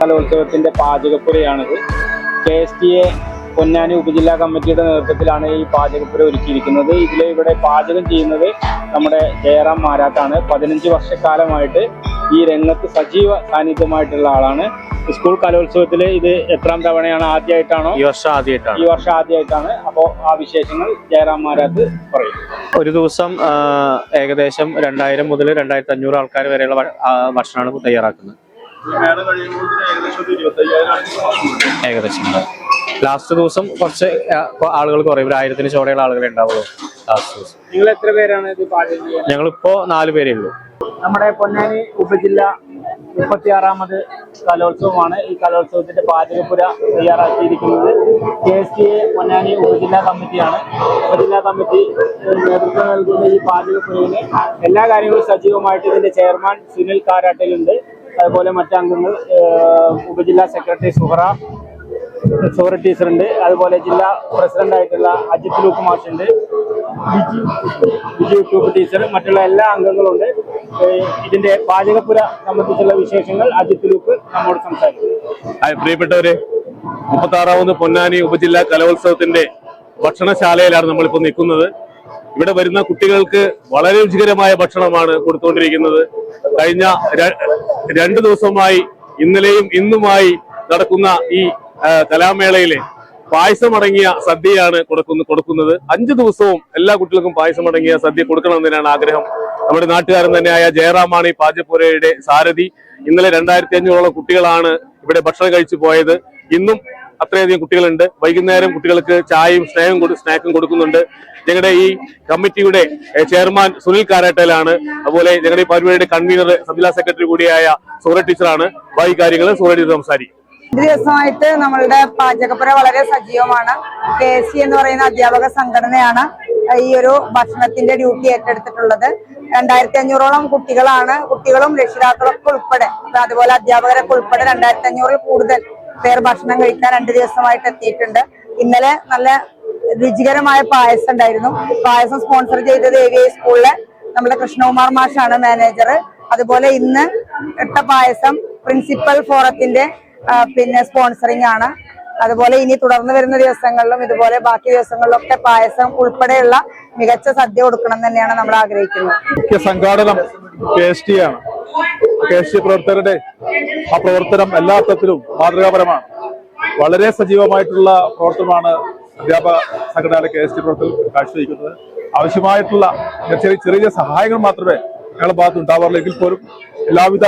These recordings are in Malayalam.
കലോത്സവത്തിന്റെ പാചകപ്പുരയാണിത്. K S T A Ponnani ഉപജില്ലാ കമ്മിറ്റിയുടെ നേതൃത്വത്തിലാണ് ഈ പാചകപ്പുര ഒരുക്കിയിരിക്കുന്നത്. ഇതിൽ ഇവിടെ പാചകം ചെയ്യുന്നത് നമ്മുടെ ജയറാം മാരാത്താണ് പതിനഞ്ച് വർഷക്കാലമായിട്ട് ഈ രംഗത്ത് സജീവ സാന്നിധ്യമായിട്ടുള്ള ആളാണ്. സ്കൂൾ കലോത്സവത്തിൽ ഇത് എത്രാം തവണയാണ് ആദ്യമായിട്ടാണോ? ഈ വർഷം ആദ്യമായിട്ടാണ്. ഈ വർഷം ആദ്യമായിട്ടാണ്. അപ്പോൾ ആ വിശേഷങ്ങൾ ജയറാം മാരാത്ത് പറയും. ഒരു ദിവസം ഏകദേശം രണ്ടായിരം മുതൽ രണ്ടായിരത്തി അഞ്ഞൂറ് ആൾക്കാർ വരെയുള്ള ഭക്ഷണമാണ് തയ്യാറാക്കുന്നത്. ഏകദേശം ലാസ്റ്റ് ദിവസം കുറച്ച് ആളുകൾ കുറയും. ഒരു ആയിരത്തിന് ചോടെയുള്ള ആളുകളെ ഉണ്ടാവുള്ളൂ. ലാസ്റ്റ് ദിവസം. നിങ്ങൾ എത്ര പേരാണ് ഇത് പാചകം ഞങ്ങളിപ്പോ നാല് പേരേ ഉള്ളൂ. നമ്മുടെ പൊന്നാനി ഉപജില്ല മുപ്പത്തിയാറാമത് കലോത്സവമാണ്. ഈ കലോത്സവത്തിന്റെ പാചകപ്പുര തയ്യാറാക്കിയിരിക്കുന്നത് K S T A Ponnani ഉപജില്ലാ കമ്മിറ്റിയാണ്. ഉപജില്ലാ കമ്മിറ്റി നേതൃത്വം നൽകുന്ന ഈ പാചകപ്പുരയിൽ എല്ലാ കാര്യങ്ങളും സജീവമായിട്ട് ഇതിന്റെ ചെയർമാൻ സുനിൽ കാരാട്ടിലുണ്ട്. അതുപോലെ മറ്റംഗങ്ങൾ ഉപജില്ലാ സെക്രട്ടറി സുഹറ സുഹറ ടീച്ചറുണ്ട്. അതുപോലെ ജില്ലാ പ്രസിഡന്റ് ആയിട്ടുള്ള അജിത് ലൂക്ക് മാഷുണ്ട്. ബിജു ട്യൂബ് ടീച്ചർ മറ്റുള്ള എല്ലാ അംഗങ്ങളും ഉണ്ട് ഇതിന്റെ പാചകപ്പുര സംബന്ധിച്ചുള്ള വിശേഷങ്ങൾ അജിത് ലൂക്ക് നമ്മോട് സംസാരിക്കും. പ്രിയപ്പെട്ടവരെ. മുപ്പത്തി ആറാമത് പൊന്നാനി ഉപജില്ലാ കലോത്സവത്തിന്റെ ഭക്ഷണശാലയിലാണ് നമ്മളിപ്പോൾ നിൽക്കുന്നത്. ഇവിടെ വരുന്ന കുട്ടികൾക്ക് വളരെ രുചികരമായ ഭക്ഷണമാണ് കൊടുത്തുകൊണ്ടിരിക്കുന്നത്. കഴിഞ്ഞ രണ്ട് ദിവസമായി ഇന്നലെയും ഇന്നുമായി നടക്കുന്ന ഈ കലാമേളയിലെ പായസമടങ്ങിയ സദ്യയാണ് കൊടുക്കുന്ന കൊടുക്കുന്നത്. അഞ്ചു ദിവസവും എല്ലാ കുട്ടികൾക്കും പായസമടങ്ങിയ സദ്യ കൊടുക്കണമെന്നതിനാണ് ആഗ്രഹം. നമ്മുടെ നാട്ടുകാരൻ തന്നെയായ ജയറാമാണ് ഈ പാചകപ്പുരയുടെ സാരഥി. ഇന്നലെ രണ്ടായിരത്തി അഞ്ഞൂറോളം കുട്ടികളാണ് ഇവിടെ ഭക്ഷണം കഴിച്ചു പോയത്. ഇന്നും അത്രയധികം കുട്ടികളുണ്ട്. വൈകുന്നേരം കുട്ടികൾക്ക് ചായയും സ്നേഹം സ്നാക്കും കൊടുക്കുന്നുണ്ട്. ഞങ്ങളുടെ ഈ കമ്മിറ്റിയുടെ ചെയർമാൻ സുനിൽ കാരാട്ടേലാണ്. അതുപോലെ ഞങ്ങളുടെ ഈ പരിപാടിയുടെ കൺവീനർ സബ്ജില്ലാ സെക്രട്ടറി കൂടിയായ സൂറ ടീച്ചറാണ്. ബാക്കി കാര്യങ്ങൾ സൂറ ടീച്ചർ സംസാരിക്കും. ദിവസമായിട്ട് നമ്മളുടെ പാചകപ്പുര വളരെ സജീവമാണ്. കെ സി എന്ന് പറയുന്ന അധ്യാപക സംഘടനയാണ് ഈ ഒരു ഭക്ഷണത്തിന്റെ ഡ്യൂട്ടി ഏറ്റെടുത്തിട്ടുള്ളത്. രണ്ടായിരത്തി അഞ്ഞൂറോളം കുട്ടികളാണ് കുട്ടികളും രക്ഷിതാക്കളൊക്കെ ഉൾപ്പെടെ അതുപോലെ അധ്യാപകരൊക്കെ ഉൾപ്പെടെ രണ്ടായിരത്തി അഞ്ഞൂറിൽ കൂടുതൽ പേർ ഭക്ഷണം കഴിക്കാൻ രണ്ടു ദിവസമായിട്ട് എത്തിയിട്ടുണ്ട്. ഇന്നലെ നല്ല രുചികരമായ പായസം ഉണ്ടായിരുന്നു. പായസം സ്പോൺസർ ചെയ്തത് എ വി ഐ സ്കൂളിലെ നമ്മുടെ കൃഷ്ണകുമാർ മാഷാണ് മാനേജർ അതുപോലെ ഇന്ന് ഇട്ട പായസം പ്രിൻസിപ്പൽ ഫോറത്തിന്റെ പിന്നെ സ്പോൺസറിംഗ് ആണ്. അതുപോലെ ഇനി തുടർന്ന് വരുന്ന ദിവസങ്ങളിലും ഇതുപോലെ ബാക്കി ദിവസങ്ങളിലൊക്കെ പായസം ഉൾപ്പെടെയുള്ള മികച്ച സദ്യ കൊടുക്കണം തന്നെയാണ് നമ്മൾ ആഗ്രഹിക്കുന്നത്. സംഘാടനം കെ എസ് സി പ്രവർത്തകരുടെ ആ പ്രവർത്തനം എല്ലാ തരത്തിലും മാതൃകാപരമാണ്. വളരെ സജീവമായിട്ടുള്ള പ്രവർത്തനമാണ് അധ്യാപക സംഘടനയിലെ കെ എസ് ടി പ്രവർത്തകർ കാഴ്ചവെക്കുന്നത് ആവശ്യമായിട്ടുള്ള ചെറിയ ചെറിയ സഹായങ്ങൾ മാത്രമേ ഞങ്ങളുടെ ഭാഗത്ത് ഉണ്ടാവാറുള്ളൂ. എങ്കിൽ പോലും എല്ലാവിധ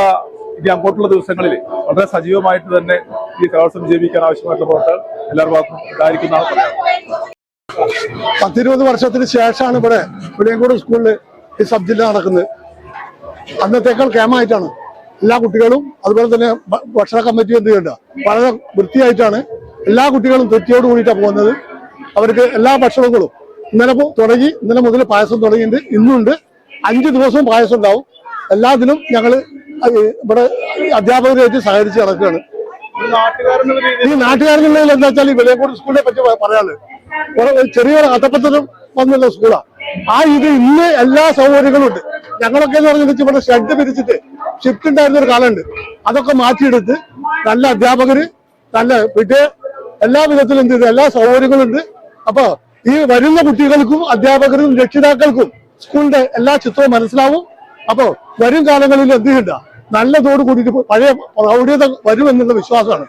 ഇനി അങ്ങോട്ടുള്ള ദിവസങ്ങളിൽ വളരെ സജീവമായിട്ട് തന്നെ ഈ കലോത്സവം ജീവിക്കാൻ ആവശ്യമായിട്ടുള്ള പ്രവർത്തകർ എല്ലാവരുടെ ഭാഗത്തും ഉണ്ടായിരിക്കുന്നതാണ് പത്തിരുപത് വർഷത്തിന് ശേഷമാണ് ഇവിടെ പുളിയങ്കോട് സ്കൂളിൽ ഈ സബ് ജില്ല നടക്കുന്നത്. അന്നത്തേക്കാൾ കേമായിട്ടാണ് എല്ലാ കുട്ടികളും അതുപോലെ തന്നെ ഭക്ഷണ കമ്മിറ്റി എന്ത് ചെയ്യേണ്ട? വളരെ വൃത്തിയായിട്ടാണ് എല്ലാ കുട്ടികളും തൃപ്തിയോട് കൂടിയിട്ടാണ് പോകുന്നത്. അവർക്ക് എല്ലാ ഭക്ഷണങ്ങളും ഇന്നലെ തുടങ്ങി ഇന്നലെ മുതൽ പായസം തുടങ്ങിയിട്ടുണ്ട്. ഇന്നുണ്ട്. അഞ്ച് ദിവസവും പായസം ഉണ്ടാവും. എല്ലാത്തിനും ഞങ്ങൾ ഇവിടെ അധ്യാപകരുമായിട്ട് സഹകരിച്ച് നടക്കുകയാണ്. ഈ നാട്ടുകാരനുള്ളതിൽ എന്താ വെച്ചാൽ ഈ വെളിയക്കോട് സ്കൂളിനെ പറ്റി പറയാനുള്ളത്. ചെറിയൊരു അത്തപ്പത്തരം വന്നുള്ള സ്കൂളാണ് ആ ഇത് ഇന്ന് എല്ലാ സൗകര്യങ്ങളും ഉണ്ട്. ഞങ്ങളൊക്കെ എന്ന് പറഞ്ഞാൽ ഇവിടെ ഷെഡ് പിരിച്ചിട്ട് ഷിഫ്റ്റ് ഉണ്ടായിരുന്ന ഒരു കാലമുണ്ട്. അതൊക്കെ മാറ്റിയെടുത്ത് നല്ല അധ്യാപകര് നല്ല പിന്നെ എല്ലാ വിധത്തിലും എന്ത് ചെയ്തു? എല്ലാ സൗകര്യങ്ങളും ഉണ്ട്. അപ്പൊ ഈ വരുന്ന കുട്ടികൾക്കും അധ്യാപകർക്കും രക്ഷിതാക്കൾക്കും സ്കൂളിന്റെ എല്ലാ ചിത്രവും മനസ്സിലാവും. അപ്പോ വരും കാലങ്ങളിൽ എന്ത് ചെയ്യണ്ട? നല്ലതോട് കൂടിയിട്ട് പഴയ പ്രൗഢ്യത വരുമെന്നുള്ള വിശ്വാസമാണ്.